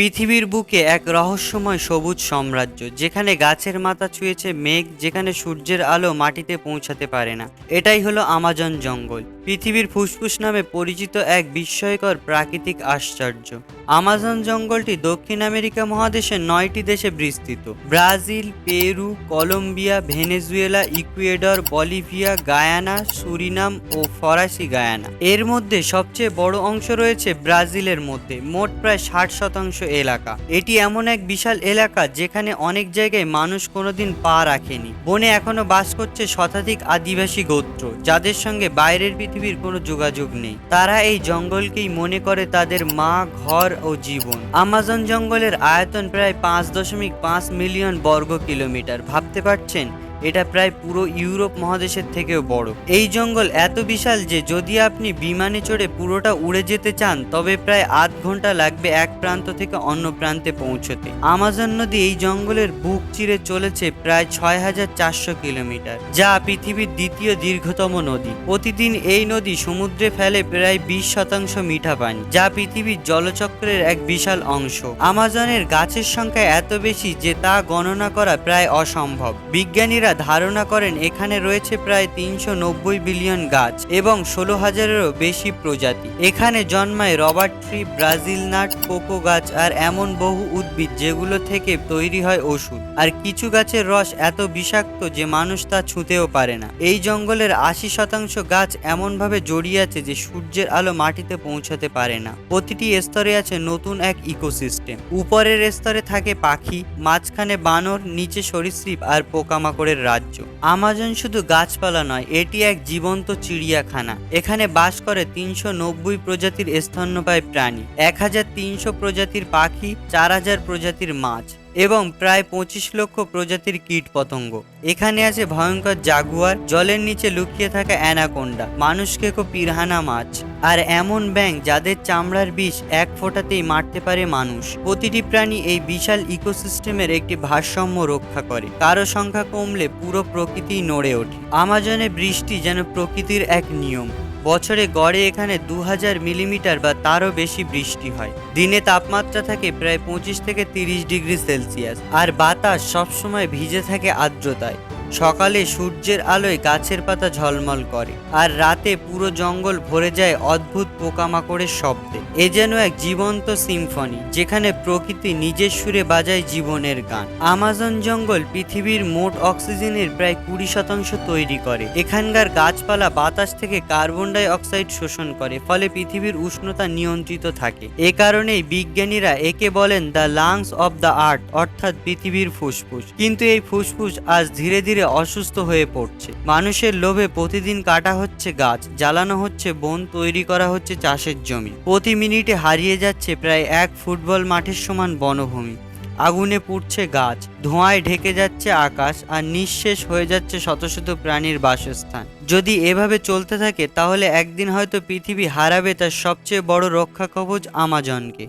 পৃথিবীর বুকে এক রহস্যময় সবুজ সাম্রাজ্য, যেখানে গাছের মাথা ছুঁয়েছে মেঘ, যেখানে সূর্যের আলো মাটিতে পৌঁছাতে পারে না। এটাই হলো আমাজন জঙ্গল। পৃথিবীর ফুসফুস নামে পরিচিত এক বিস্ময়কর প্রাকৃতিক আশ্চর্য। আমাজন জঙ্গলটি দক্ষিণ আমেরিকা মহাদেশের নয়টি দেশে বিস্তৃত। Brazil, Peru, Colombia, Venezuela, Ecuador, Bolivia, Guyana, Suriname ও ফরাসি গায়ানা। এর মধ্যে সবচেয়ে বড় অংশ রয়েছে ব্রাজিলের মধ্যে, মোট প্রায় ষাট শতাংশ এলাকা। এটি এমন এক বিশাল এলাকা যেখানে অনেক জায়গায় মানুষ কোনোদিন পা রাখেনি। বনে এখনও বাস করছে শতাধিক আদিবাসী গোত্র, যাদের সঙ্গে বাইরের পৃথিবীর কোনো যোগাযোগ নেই। তারা এই জঙ্গলকেই মনে করে তাদের মা, ঘর ও জীবন। আমাজন জঙ্গলের আয়তন প্রায় পাঁচ দশমিক পাঁচ মিলিয়ন বর্গ কিলোমিটার। ভাবতে পারছেন? এটা প্রায় পুরো ইউরোপ মহাদেশের থেকেও বড়। এই জঙ্গল এত বিশাল যে যদি আপনি বিমানে চড়ে পুরোটা উড়ে যেতে চান, তবে প্রায় আধ ঘণ্টা লাগবে এক প্রান্ত থেকে অন্য প্রান্তে পৌঁছতে। আমাজন নদী এই জঙ্গলের বুক চিরে চলেছে প্রায় ছয় হাজার চারশো কিলোমিটার, যা পৃথিবীর দ্বিতীয় দীর্ঘতম নদী। প্রতিদিন এই নদী সমুদ্রে ফেলে প্রায় বিশ শতাংশ মিঠা পানি, যা পৃথিবীর জলচক্রের এক বিশাল অংশ। আমাজনের গাছের সংখ্যা এত বেশি যে তা গণনা করা প্রায় অসম্ভব। বিজ্ঞানীরা ধারণা করেন এখানে রয়েছে প্রায় তিনশো নব্বই বিলিয়ন গাছ এবং ষোলো হাজারেরও বেশি প্রজাতি। এখানে জন্মায় rubber tree Brazil nut, cocoa গাছ আর এমন বহু উদ্ভিদ যেগুলো থেকে তৈরি হয় ওষুধ। আর কিছু গাছের রস এত বিষাক্ত যে মানুষ তা ছুঁতেও পারে না। এই জঙ্গলের আশি শতাংশ গাছ এমনভাবে জড়িয়ে আছে যে সূর্যের আলো মাটিতে পৌঁছাতে পারে না। প্রতিটি স্তরে আছে নতুন এক ইকোসিস্টেম। উপরের স্তরে থাকে পাখি, মাঝখানে বানর, নিচে সরীসৃপ আর পোকামাকড়ের রাজ্য। আমাজন শুধু গাছপালা নয়, এটি এক জীবন্ত চিড়িয়াখানা। এখানে বাস করে তিনশো নব্বই প্রজাতির স্তন্যপায়ী প্রাণী, এক হাজার তিনশো প্রজাতির পাখি, চার হাজার প্রজাতির মাছ। এবং প্রায় পঁচিশ লক্ষ প্রজাতির কীট পতঙ্গ। এখানে আছে ভয়ঙ্কর জাগুয়ার, জলের নিচে লুকিয়ে থাকা অ্যানাকোন্ডা, মানুষকে কো পিরহানা মাছ, আর এমন ব্যাঙ যাদের চামড়ার বিষ এক ফোঁটাতেই মারতে পারে মানুষ। প্রতিটি প্রাণী এই বিশাল ইকোসিস্টেমের একটি ভারসাম্য রক্ষা করে। কারও সংখ্যা কমলে পুরো প্রকৃতি নড়ে ওঠে। আমাজনে বৃষ্টি যেন প্রকৃতির এক নিয়ম। বছরে গড়ে এখানে দু হাজার মিলিমিটার বা তারও বেশি বৃষ্টি হয়। দিনে তাপমাত্রা থাকে প্রায় পঁচিশ থেকে তিরিশ ডিগ্রি সেলসিয়াস। আর বাতাস সবসময় ভিজে থাকে আর্দ্রতায়। সকালে সূর্যের আলোয় গাছের পাতা ঝলমল করে, আর রাতে পুরো জঙ্গল ভরে যায় অদ্ভুত পোকামাকড়ের শব্দে। এ যেন এক জীবন্ত সিম্ফনি, যেখানে প্রকৃতি নিজের সুরে বাজায় জীবনের গান। আমাজন জঙ্গল পৃথিবীর মোট অক্সিজেনের প্রায় কুড়ি শতাংশ তৈরি করে। এখানকার গাছপালা বাতাস থেকে কার্বন ডাই অক্সাইড শোষণ করে, ফলে পৃথিবীর উষ্ণতা নিয়ন্ত্রিত থাকে। এ কারণেই বিজ্ঞানীরা একে বলেন the lungs of the earth অর্থাৎ পৃথিবীর ফুসফুস। কিন্তু এই ফুসফুস আজ ধীরে ধীরে অসুস্থ হয়ে পড়ছে। মানুষের লোভে প্রতিদিন কাটা হচ্ছে গাছ, জ্বালানো হচ্ছে বন, তৈরি করা হচ্ছে চাষের জমি। প্রতি মিনিটে হারিয়ে যাচ্ছে প্রায় এক ফুটবল মাঠের সমান বনভূমি। আগুনে পুড়ছে গাছ, ধোঁয়ায় ঢেকে যাচ্ছে আকাশ আর নিঃশেষ হয়ে যাচ্ছে শত শত প্রাণীর বাসস্থান। যদি এভাবে চলতে থাকে, তাহলে একদিন হয়তো পৃথিবী হারাবে তার সবচেয়ে বড় রক্ষা কবচ আমাজনকে।